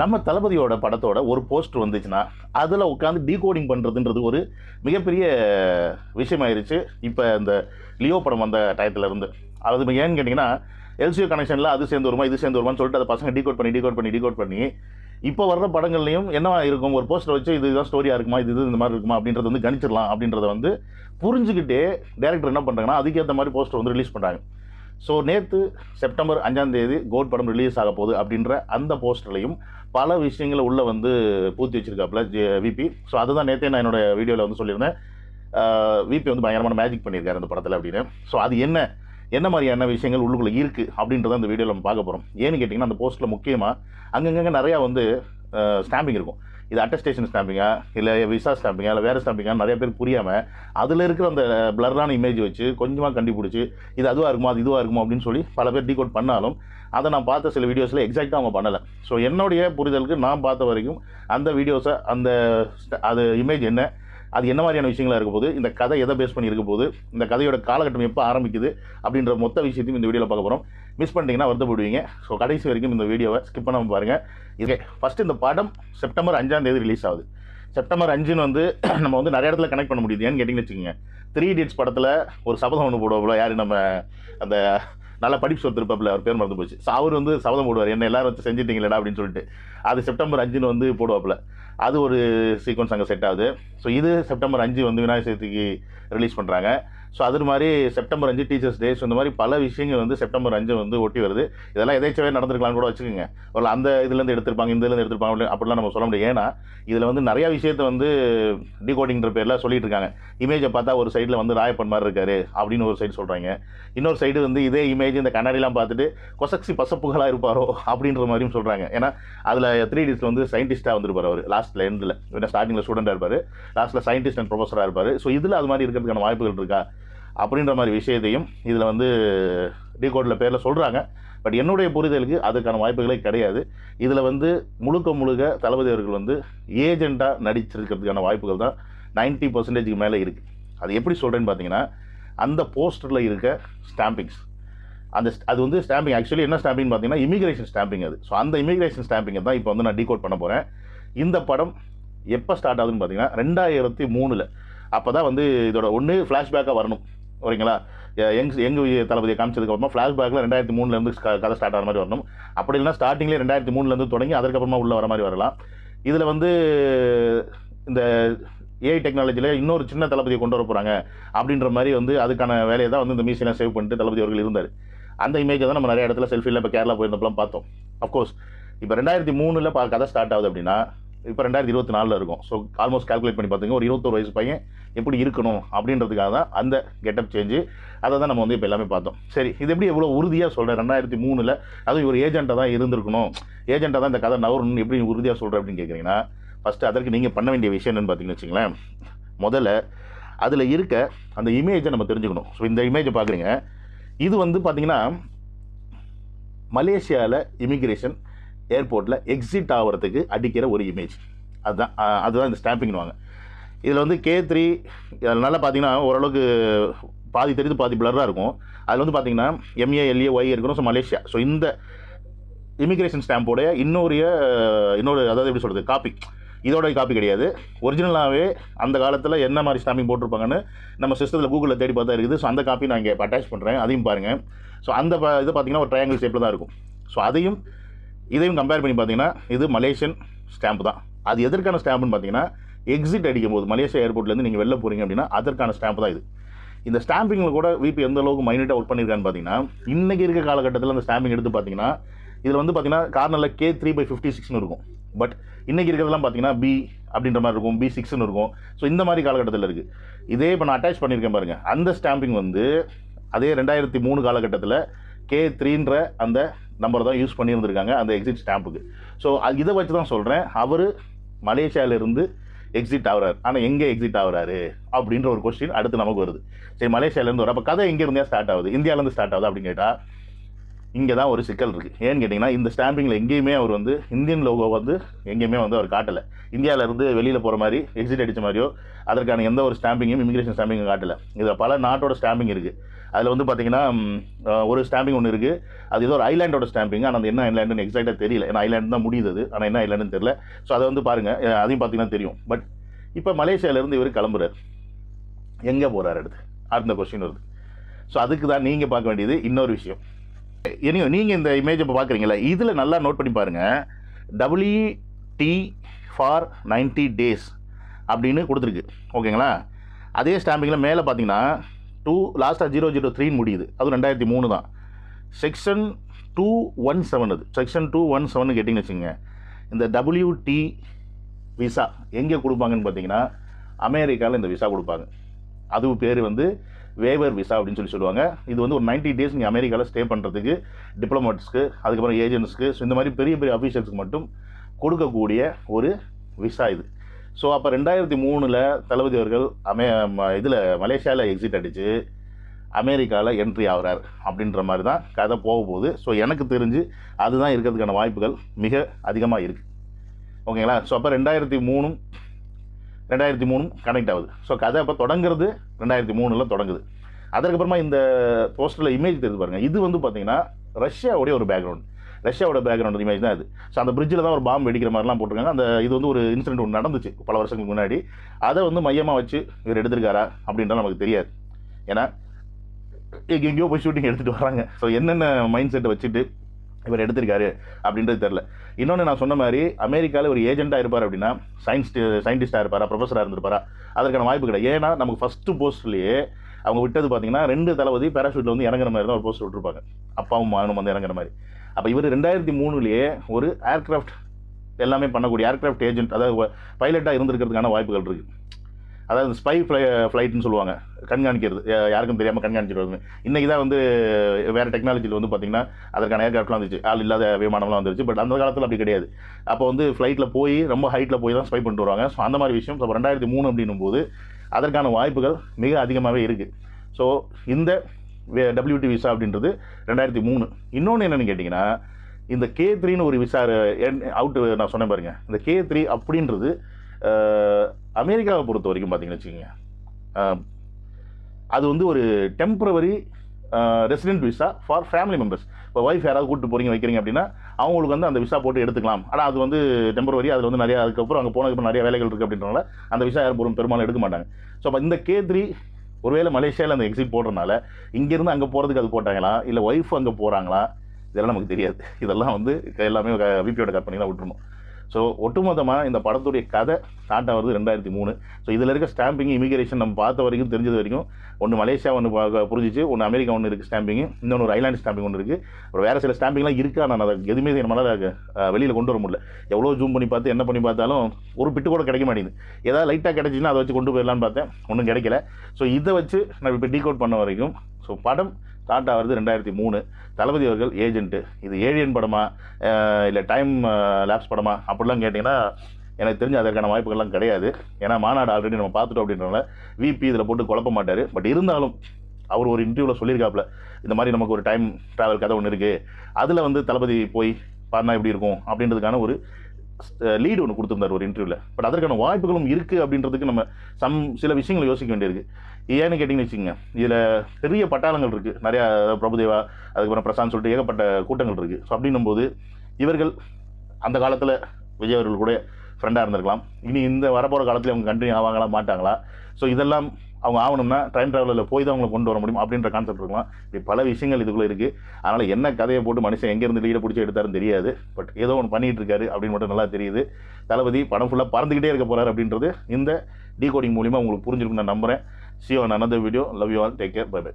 நம்ம தளபதியோட படத்தோட ஒரு போஸ்டர் வந்துச்சுன்னா அதில் உட்காந்து டீகோடிங் பண்ணுறதுன்றது ஒரு மிகப்பெரிய விஷயமாயிருச்சு. இப்போ இந்த லியோ படம் வந்த டயத்துலேருந்து அது ஏன்னு கேட்டிங்கன்னா எல்சிஓ கனெக்ஷனில் அது சேர்ந்து வருமா இது சேர்ந்து வருமான்னு சொல்லிட்டு அதை பசங்க டீகோட் பண்ணி டீகோட் பண்ணி டீகோட் பண்ணி இப்போ வர்ற படங்கள்லையும் என்னவா இருக்கும்? ஒரு போஸ்டர் வச்சு இதுதான் ஸ்டோரியாக இருக்குமா இது இது இந்த மாதிரி இருக்குமா அப்படின்றத வந்து கணிச்சிடலாம் அப்படின்றத வந்து புரிஞ்சுக்கிட்டே டேரக்டர் என்ன பண்ணுறாங்கன்னா அதுக்கேற்ற மாதிரி போஸ்டர் வந்து ரிலீஸ் பண்ணுறாங்க ஸோ நேற்று செப்டம்பர் அஞ்சாம் தேதி கோட் படம் ரிலீஸ் ஆக போகுது அப்படின்ற அந்த போஸ்டர்லையும் பல விஷயங்களை உள்ளே வந்து பூர்த்தி வச்சிருக்காப்புல விபி ஸோ அதுதான் நேற்றே நான் என்னோட வீடியோவில் வந்து சொல்லியிருந்தேன். விபி வந்து பயங்கரமான மேஜிக் பண்ணியிருக்காரு அந்த படத்தில் அப்படின்னு. ஸோ அது என்ன என்ன மாதிரியான விஷயங்கள் உள்ளுக்குள்ளே இருக்குது அப்படின்றத அந்த வீடியோவில் நம்ம பார்க்க போகிறோம் ஏன்னு கேட்டிங்கன்னா அந்த போஸ்ட்டில் முக்கியமாக அங்கங்கே நிறையா வந்து ஸ்டாம்பிங் இருக்கும். இது அட்டஸ்டேஷன் ஸ்டாம்பிங்கா இல்லை விசா ஸ்டாம்பிங்கா இல்லை வேறு ஸ்டாம்பிங்கா நிறைய பேர் புரியாமல் அதில் இருக்கிற அந்த பிளரான இமேஜ் வச்சு கொஞ்சமாக கண்டுபிடிச்சி இது அதுவாக இருக்குமா அது இதுவாக இருக்குமா அப்படின்னு சொல்லி பல பேர் டீகோட் பண்ணாலும் அதை நான் பார்த்த சில வீடியோஸில் எக்ஸாக்டாக அவங்க பண்ணலை. ஸோ என்னுடைய புரிதலுக்கு நான் பார்த்த வரைக்கும் அந்த வீடியோஸை அந்த அது இமேஜ் என்ன அது என்ன மாதிரியான விஷயங்களா இருக்க போது இந்த கதை எதை பேஸ் பண்ணி இருக்க போது இந்த கதையோட காலகட்டம் எப்போ ஆரம்பிக்குது? அப்படின்ற மொத்த விஷயத்தையும் இந்த வீடியோவில் பார்க்க போகிறோம் மிஸ் பண்ணிட்டீங்கன்னா வருத்தப்படுவீங்க ஸோ கடைசி வரைக்கும் இந்த வீடியோவை ஸ்கிப் பண்ணாமல் பாருங்கள் இது ஃபஸ்ட்டு இந்த படம் செப்டம்பர் அஞ்சாம் தேதி ரிலீஸ் ஆகுது. செப்டம்பர் அஞ்சுன்னு வந்து நம்ம வந்து நிறைய இடத்துல கனெக்ட் பண்ண முடியுது. ஏன்னு கேட்டிங்கன்னு வச்சுக்கோங்க. த்ரீ இடியட்ஸ் படத்தில் ஒரு சபதம் ஒன்று போடுவோம்ல யார் நம்ம அந்த நல்ல படிப்பு சொத்திருப்பாப்புல அவர் பேர் மறந்து போச்சு. ஸோ அவர் வந்து சபதம் போடுவார். என்ன எல்லாரும் வச்சு செஞ்சிட்டீங்களடா அப்படின்னு சொல்லிட்டு. அது செப்டம்பர் அஞ்சுன்னு வந்து போடுவாப்புல. அது ஒரு சீக்வன்ஸ் அங்கே செட் ஆகுது. ஸோ இது செப்டம்பர் அஞ்சு வந்து விநாயகர் சதுர்த்திக்கு ரிலீஸ் பண்ணுறாங்க ஸோ அது மாதிரி செப்டம்பர் அஞ்சு டீச்சர்ஸ் டேஸ் இந்த மாதிரி பல விஷயங்கள் வந்து செப்டம்பர் அஞ்சு வந்து ஒட்டி வருது. இதெல்லாம் எதேச்சவே நடந்திருக்கலாம்னு கூட வச்சுக்கோங்க. ஒரு அந்த இதுலேருந்து எடுத்திருப்பாங்க இந்த இதுலேருந்து எடுத்திருப்பாங்க அப்படிலாம் நம்ம சொல்ல முடியும் ஏன்னா இதில் வந்து நிறையா விஷயத்தை வந்து டிகோடிங்கிற பேரில் சொல்லிட்டு இருக்காங்க. இமேஜை பார்த்தா ஒரு சைடில் வந்து ராயப்பன் மாதிரி இருக்காரு அப்படின்னு ஒரு சைடு சொல்கிறாங்க இன்னொரு சைடு வந்து இதே இமேஜ் இந்த கண்ணாடிலாம் பார்த்துட்டு கொசக்சி பசப்புகளாக இருப்பாரோ அப்படின்ற மாதிரியும் சொல்கிறாங்க ஏன்னா அதில் த்ரீ டிஸில் வந்து சயின்டிஸ்ட்டாக வந்திருப்பார் அவர். லாஸ்ட்டில் எண்டில் ஸ்டார்டிங்கில் ஸ்டூடெண்ட்டாக இருப்பார். லாஸ்ட்டில் சயின்டிஸ்ட் அண்ட் ப்ரொஃபஸராக இருப்பார். ஸோ இதில் அது மாதிரி இருக்கிறதுக்கான வாய்ப்புகள் இருக்கா? அப்படின்ற மாதிரி விஷயத்தையும் இதில் வந்து டிகோடில் பேரில் சொல்கிறாங்க பட் என்னுடைய புரிதலுக்கு அதுக்கான வாய்ப்புகளே கிடையாது. இதில் வந்து முழுக்க முழுக்க தளபதி அவர்கள் வந்து ஏஜெண்ட்டாக நடிச்சிருக்கிறதுக்கான வாய்ப்புகள் தான் 90% பர்சன்டேஜுக்கு மேலே இருக்குது அது எப்படி சொல்கிறேன்னு பார்த்தீங்கன்னா அந்த போஸ்டரில் இருக்க ஸ்டாம்பிங்ஸ் அந்த அது வந்து ஸ்டாம்பிங் ஆக்சுவலி என்ன ஸ்டாம்பிங் பார்த்தீங்கன்னா இமிகிரேஷன் ஸ்டாம்பிங் அது. ஸோ அந்த இமிகிரேஷன் ஸ்டாம்பிங்கை தான் இப்போ வந்து நான் டீகோட் பண்ண போகிறேன் இந்த படம் எப்போ ஸ்டார்ட் ஆகுதுன்னு பார்த்தீங்கன்னா ரெண்டாயிரத்தி மூணில். அப்போ தான் வந்து இதோட ஒன்று ஃப்ளாஷ்பேக்காக வரணும். ஓகேங்களா? எங் எங் தளபதியை காமிச்சதுக்கப்புறமா ஃப்ளாஷ்பேக்கில் ரெண்டாயிரத்தி மூணுலேருந்து கதை ஸ்டார்ட் ஆகிற மாதிரி வரணும். அப்படி இல்லைன்னா ஸ்டார்டிங்லேயே ரெண்டாயிரத்தி மூணுலேருந்து தொடங்கி அதுக்கப்புறமா உள்ள வர மாதிரி வரலாம். இதில் வந்து இந்த ஏஐ டெக்னாலஜியில் இன்னொரு சின்ன தளபதியை கொண்டு வர போகிறாங்க அப்படின்ற மாதிரி வந்து அதுக்கான வேலையை தான் வந்து இந்த மியூசியெலாம் சேவ் பண்ணிட்டு தளபதி அவர்கள் இருந்தார். அந்த இமேஜை தான் நம்ம நிறைய இடத்துல செல்ஃபியில் இப்போ கேரளா போயிருந்தப்பெல்லாம் பார்த்தோம். அஃப்கோர்ஸ் இப்போ ரெண்டாயிரத்தி மூணில் பா கதை ஸ்டார்ட் ஆகுது அப்படின்னா இப்போ ரெண்டாயிரத்தி இருபத்தி நாலில் இருக்கும். ஸோ ஆல்மோஸ்ட் கால்குலேட் பண்ணி பார்த்தீங்க ஒரு இருபத்தொரு வயசு பையன் எப்படி இருக்கணும் அப்படின்றதுக்காக தான் அந்த கெட்டப் சேஞ்சு அதை தான் நம்ம வந்து இப்போ எல்லாமே பார்த்தோம். சரி இது எப்படி எவ்வளோ உறுதியாக சொல்கிறேன் ரெண்டாயிரத்தி மூணில் அதுவும் இவர் ஏஜென்ட்டாக தான் இருந்திருக்கணும். ஏஜென்ட்டாக தான் இந்த கதை நவரணும்னு எப்படி உறுதியாக சொல்கிறேன் அப்படின்னு கேட்குறீங்கன்னா ஃபஸ்ட்டு அதற்கு நீங்கள் பண்ண வேண்டிய விஷயம் என்னன்னு பார்த்தீங்கன்னு வச்சுங்களேன் முதல்ல அதில் இருக்க அந்த இமேஜை நம்ம தெரிஞ்சுக்கணும். ஸோ இந்த இமேஜை பார்க்குறீங்க இது வந்து பார்த்தீங்கன்னா மலேசியாவில் இமிக்ரேஷன் ஏர்போர்ட்டில் எக்ஸிட் ஆகிறதுக்கு அடிக்கிற ஒரு இமேஜ் அதுதான் அதுதான் இந்த ஸ்டாம்பிங்னுவாங்க இதில் வந்து கே த்ரீ நல்லா பார்த்தீங்கன்னா ஓரளவுக்கு பாதி தெரிந்து பாதி பிளராக இருக்கும். அதில் வந்து பார்த்தீங்கன்னா M A L A Y இருக்கணும் ஸோ மலேசியா ஸோ இந்த இமிக்ரேஷன் ஸ்டாம்போடைய இன்னொரு இன்னொரு அதாவது எப்படி சொல்கிறது காப்பி இதோட காப்பி கிடையாது. ஒரிஜினலாகவே அந்த காலத்தில் என்ன மாதிரி ஸ்டாம்பிங் போட்டிருப்பாங்கன்னு நம்ம சிஸ்டத்தில் கூகுளில் தேடி பார்த்தா இருக்குது. ஸோ அந்த காப்பி நான் இங்கே அட்டாச் பண்ணுறேன் அதையும் பாருங்கள் ஸோ அந்த ப- இது பார்த்தீங்கன்னா ஒரு ட்ரையாங்கிள் ஷேப்பில் தான் இருக்கும். ஸோ அதையும் இதையும் கம்பேர் பண்ணி பார்த்தீங்கன்னா இது மலேசியன் ஸ்டாம்ப் தான். அது எதற்கான ஸ்டாம்புன்னு பார்த்தீங்கன்னா எக்ஸிட் அடிக்கும் போது மலேசியா ஏர்போர்ட்லேருந்து நீங்கள் வெளில போகிறீங்க அப்படின்னா அதற்கான ஸ்டாம்ப் தான் இது. இந்த ஸ்டாம்பிங்கில் கூட விபி எந்த அளவுக்கு மைனூட்டாக ஒர்க் பண்ணியிருக்கான்னு பார்த்தீங்கன்னா இன்றைக்கி இருக்க காலகட்டத்தில் அந்த ஸ்டாம்பிங் எடுத்து பார்த்தீங்கன்னா இதில் வந்து பார்த்தீங்கன்னா கார்னரில் கே த்ரீ பை ஃபிஃப்டி சிக்ஸ்னு இருக்கும். பட் இன்றைக்கி இருக்கிறதெல்லாம் பார்த்தீங்கன்னா பி அப்படின்ற மாதிரி இருக்கும் பி சிக்ஸ்னு இருக்கும். ஸோ இந்த மாதிரி காலகட்டத்தில் இருக்குது இதே இப்போ நான் அட்டாச் பண்ணியிருக்கேன் பாருங்கள் அந்த ஸ்டாம்பிங் வந்து அதே ரெண்டாயிரத்தி மூணு காலகட்டத்தில் கே த்ரீன்ற அந்த நம்பர் தான் யூஸ் பண்ணியிருந்திருக்காங்க அந்த எக்ஸிட் ஸ்டாம்புக்கு ஸோ இதை வச்சு தான் சொல்கிறேன் அவர் மலேசியாவிலிருந்து எக்ஸிட் ஆகிறார். ஆனால் எங்கே எக்ஸிட் ஆகுறாரு? அப்படின்ற ஒரு கொஸ்டின் அடுத்து நமக்கு வருது. சரி மலேசியாவிலேருந்து வரும் அப்போ கதை எங்கே இருந்தே ஸ்டார்ட் ஆகுது? இந்தியாவிலேருந்து ஸ்டார்ட் ஆகுது அப்படின்னு கேட்டால் இங்கே தான் ஒரு சிக்கல் இருக்குது ஏன்னு கேட்டிங்கன்னா இந்த ஸ்டாம்பிங்கில் எங்கேயுமே அவர் வந்து இந்தியன் லோகோ வந்து எங்கேயுமே வந்து அவர் காட்டலை. இந்தியாவிலேருந்து வெளியில் போகிற மாதிரி எக்ஸிட் அடித்த மாதிரியோ அதற்கான எந்த ஒரு ஸ்டாம்பிங்கையும் இமிகிரேஷன் ஸ்டாம்பிங்கும் காட்டலை. இதில் பல நாட்டோட ஸ்டாம்பிங் இருக்குது அதில் வந்து பார்த்தீங்கன்னா ஒரு ஸ்டாம்பிங் ஒன்று இருக்குது அது ஏதோ ஒரு ஐலாண்டோட ஸ்டாம்பிங் ஆனால் அது என்ன ஐலாண்டுன்னு எக்ஸாக்டாக தெரியல. ஏன்னா ஐலாண்டு தான் முடியுது ஆனால் என்ன ஐலாண்டுன்னு தெரியல. ஸோ அதை வந்து பாருங்கள் அதையும் பார்த்தீங்கன்னா தெரியும். பட் இப்போ மலேசியாவிலேருந்து இவர் கிளம்புறாரு. எங்கே போகிறார் அடுத்து? அந்த கொஸ்டின் வருது. ஸோ அதுக்கு தான் நீங்கள் பார்க்க வேண்டியது இன்னொரு விஷயம். இனியோ நீங்கள் இந்த இமேஜ் இப்போ பார்க்குறீங்களா இதில் நல்லா நோட் பண்ணி பாருங்கள் டபிள்யூடி ஃபார் 90 டேஸ் அப்படின்னு கொடுத்துருக்கு. ஓகேங்களா அதே ஸ்டாம்பிங்கில் மேலே பார்த்தீங்கன்னா டூ லாஸ்ட்டாக ஜீரோ ஜீரோ த்ரீ முடியுது. அது ரெண்டாயிரத்தி மூணு தான். செக்ஷன் டூ ஒன் செவன் அது. செக்ஷன் டூ ஒன் செவன் கேட்டிங்கன்னு வச்சுங்க இந்த டபிள்யூடி விசா எங்கே கொடுப்பாங்கன்னு பார்த்தீங்கன்னா அமெரிக்காவில் இந்த விசா கொடுப்பாங்க. அது பேர் வந்து வேவர் விசா அப்படின்னு சொல்லி சொல்லுவாங்க. இது வந்து ஒரு 90 டேஸ் நீங்கள் அமெரிக்காவில் ஸ்டே பண்ணுறதுக்கு டிப்ளமேட்ஸ்க்கு அதுக்கப்புறம் ஏஜென்ட்ஸ்க்கு ஸோ இந்த மாதிரி பெரிய பெரிய அஃபீஷியல்ஸ்க்கு மட்டும் கொடுக்கக்கூடிய ஒரு விசா இது. ஸோ அப்போ ரெண்டாயிரத்தி மூணில் தளபதி அவர்கள் அமே இதில் மலேசியாவில் எக்ஸிட் அடித்து அமெரிக்காவில் என்ட்ரி ஆகிறார் அப்படின்ற மாதிரி தான் கதை போக போகுது. ஸோ எனக்கு தெரிஞ்சு அதுதான் இருக்கிறதுக்கான வாய்ப்புகள் மிக அதிகமாக இருக்குது ஓகேங்களா? ஸோ அப்போ ரெண்டாயிரத்தி மூணும் ரெண்டாயிரத்தி மூணும் கனெக்ட் ஆகுது. ஸோ கதை அப்போ தொடங்குறது ரெண்டாயிரத்தி மூணில் தொடங்குது. அதற்கப்புறமா இந்த போஸ்டரில் இமேஜ் தெரிஞ்சு பாருங்கள் இது வந்து பார்த்தீங்கன்னா ரஷ்யாவுடைய ஒரு பேக்ரவுண்ட் ரஷ்யாவோட பேக்ரவுண்ட் இமேஜ் தான் இது. ஸோ அந்த பிரிட்ஜில் தான் ஒரு பாம்பு வெடிக்கிற மாதிரிலாம் போட்டிருக்காங்க. அந்த இது வந்து ஒரு இன்சிடென்ட் ஒன்று நடந்துச்சு பல வருஷங்களுக்கு முன்னாடி. அதை வந்து மையமாக வச்சு இவர் எடுத்திருக்காரா அப்படின்றது நமக்கு தெரியாது. ஏன்னா எங்க எங்கேயோ போய் ஷூட்டிங் எடுத்துகிட்டு வராங்க. ஸோ என்னென்ன மைண்ட் செட்டை வச்சுட்டு இவர் எடுத்திருக்காரு அப்படின்றது தெரில இன்னொன்று நான் சொன்ன மாதிரி அமெரிக்காவில் ஒரு ஏஜென்ட்டாக இருப்பார் அப்படின்னா சயின்ஸ் சயின்டிஸ்டாக இருப்பாரா ப்ரொஃபஸராக இருந்திருப்பாரா அதற்கான வாய்ப்பு கிடையாது. ஏன்னா நமக்கு ஃபஸ்ட்டு போஸ்ட்லேயே அவங்க விட்டது பார்த்தீங்கன்னா ரெண்டு தளபதி பேராஷூட்டில் வந்து இறங்குற மாதிரி தான் ஒரு போஸ்ட் விட்டுருப்பாங்க. அப்பாவும் மகனும் வந்து இறங்குற மாதிரி. அப்போ இவர் ரெண்டாயிரத்தி மூணுலேயே ஒரு ஏர்க்ராஃப்ட் எல்லாமே பண்ணக்கூடிய ஏர்க்ராஃப்ட் ஏஜென்ட் அதாவது பைலட்டாக இருந்திருக்கிறதுக்கான வாய்ப்புகள் இருக்குது அதாவது ஸ்பை ஃப்ளை ஃப்ளைட்னு சொல்லுவாங்க. கண்காணிக்கிறது. யாருக்கும் தெரியாமல் கண்காணிச்சிட்டு இன்றைக்கி தான் வந்து வேறு டெக்னாலஜியில் வந்து பார்த்திங்கன்னா அதற்கான ஏர்க்ராஃப்ட்லாம் வந்துச்சு. ஆள் இல்லாத விமானம்லாம் வந்துருச்சு. பட் அந்த காலத்தில் அப்படி கிடையாது. அப்போ வந்து ஃப்ளைட்டில் போய் ரொம்ப ஹைட்டில் போய் தான் ஸ்பை பண்ணிட்டு வருவாங்க. ஸோ அந்த மாதிரி விஷயம். ஸோ ரெண்டாயிரத்தி மூணு அப்படின்னும் போது அதற்கான வாய்ப்புகள் மிக அதிகமாகவே இருக்குது ஸோ இந்த டபிள்யூடி விசா அப்படின்றது ரெண்டாயிரத்தி மூணு. இன்னொன்று என்னென்னு கேட்டிங்கன்னா இந்த கே த்ரீன்னு ஒரு விசா அவுட்டு நான் சொன்னேன் பாருங்க. இந்த கே த்ரீ அப்படின்றது அமெரிக்காவை பொறுத்த வரைக்கும் பார்த்தீங்கன்னு வச்சுக்கோங்க. அது வந்து ஒரு temporary resident visa for family members இப்போ ஒய்ஃப் யாராவது கூப்பிட்டு போகிறீங்க வைக்கிறீங்க அப்படின்னா அவங்களுக்கு வந்து அந்த விசா போட்டு எடுத்துக்கலாம். ஆனால் அது வந்து டெம்பரவரி அதில் வந்து நிறையா அதுக்கப்புறம் அங்கே போனதுக்கப்புறம் நிறைய வேலைகள் இருக்குது அப்படின்றனால அந்த விசா யாரும் பெரும்பாலும் எடுக்க மாட்டாங்க. ஸோ அப்போ இந்த கே த்ரீ ஒருவேளை மலேசியாவில் அந்த எக்ஸிட் போடுறதுனால இங்கேருந்து அங்கே போகிறதுக்கு அது போட்டாங்களா? இல்லை ஒய்ஃப் அங்கே போகிறாங்களா இதெல்லாம் நமக்கு தெரியாது. இதெல்லாம் வந்து எல்லாமே விபியோட கற்பனை தான் விட்டுருணும் ஸோ ஒட்டுமொத்தமாக இந்த படத்துடைய கதை ஸ்டார்ட் ஆகிறது ரெண்டாயிரத்தி மூணு. ஸோ இதில் இருக்க ஸ்டாம்பிங் இமிகிரேஷன் நம்ம பார்த்த வரைக்கும் தெரிஞ்சது வரைக்கும் ஒன்று மலேசியா ஒன்று புரிஞ்சிச்சு ஒன்று அமெரிக்கா ஒன்று இருக்குது ஸ்டாம்பிங் இன்னொன்று ஒரு ஐலாண்ட் ஸ்டாம்பிங் ஒன்று இருக்குது அப்புறம் வேறு சில ஸ்டாம்பிங்லாம் இருக்கா? ஆனால் அதை எதுவுமே நம்மளால் வெளியில் கொண்டு வர முடியல. எவ்வளோ ஜூம் பண்ணி பார்த்து என்ன பண்ணி பார்த்தாலும் ஒரு பிட்டு கூட கிடைக்க மாட்டேங்குது. ஏதாவது லைட்டாக கிடைச்சின்னா அதை வச்சு கொண்டு போயிடலான்னு பார்த்தேன். ஒன்றும் கிடைக்கல. ஸோ இதை வச்சு நான் இப்போ டீகோட் பண்ண வரைக்கும் ஸோ படம் ஸ்டார்ட் ஆகிறது ரெண்டாயிரத்தி மூணு. தளபதி அவர்கள் ஏஜென்ட்டு இது ஏழியன் படமா இல்லை டைம் லேப்ஸ் படமா? அப்படிலாம் கேட்டிங்கன்னா எனக்கு தெரிஞ்ச அதற்கான வாய்ப்புகள்லாம் கிடையாது. ஏன்னா மாநாடு ஆல்ரெடி நம்ம பார்த்துட்டோம் அப்படின்றனால விபி இதில் போட்டு குழப்ப மாட்டார். பட் இருந்தாலும் அவர் ஒரு இன்டர்வியூவில் சொல்லியிருக்காப்புல இந்த மாதிரி நமக்கு ஒரு டைம் ட்ராவல் கதை ஒன்று இருக்குது அதில் வந்து தளபதி போய் பாருனா எப்படி இருக்கும்? அப்படின்றதுக்கான ஒரு லீடு uh, ஒன்று கொடுத்துருந்தார் ஒரு இன்டர்வியூவில் பட் அதற்கான வாய்ப்புகளும் இருக்குது அப்படின்றதுக்கு நம்ம சம் சில விஷயங்களை யோசிக்க வேண்டியிருக்கு. ஏன்னு கேட்டிங்கன்னு வச்சுக்கோங்க இதில் பெரிய பட்டாளங்கள் இருக்குது நிறையா பிரபுதேவா அதுக்கப்புறம் பிரசாந்த் சொல்லிட்டு ஏகப்பட்ட கூட்டங்கள் இருக்குது ஸோ அப்படின்னும் போது இவர்கள் அந்த காலத்தில் விஜய் அவர்கள் கூட ஃப்ரெண்டாக இருந்திருக்கலாம். இனி இந்த வரப்போகிற காலத்தில் அவங்க கண்டினியூ ஆவாங்களா மாட்டாங்களா? ஸோ இதெல்லாம் அவங்க ஆகணும்னா டைம் ட்ராவலில் போய் தான் அவங்களை கொண்டு வர முடியும் அப்படின்ற கான்செப்ட் இருக்கலாம். இப்படி பல விஷயங்கள் இதுக்குள்ளே இருக்குது அதனால் என்ன கதையை போட்டு மனுஷன் எங்கேருந்து லீடை பிடிச்சி எடுத்தாருன்னு தெரியாது. பட் ஏதோ ஒன்று பண்ணிகிட்டு இருக்காரு அப்படின்னு மட்டும் நல்லா தெரியுது. தளபதி படம் ஃபுல்லாக பறந்துக்கிட்டே இருக்க போகிறார் அப்படின்றது இந்த டீகோடிங் மூலிமா உங்களுக்கு புரிஞ்சிருக்கும் நான் நம்புகிறேன் see on another video love you all take care bye bye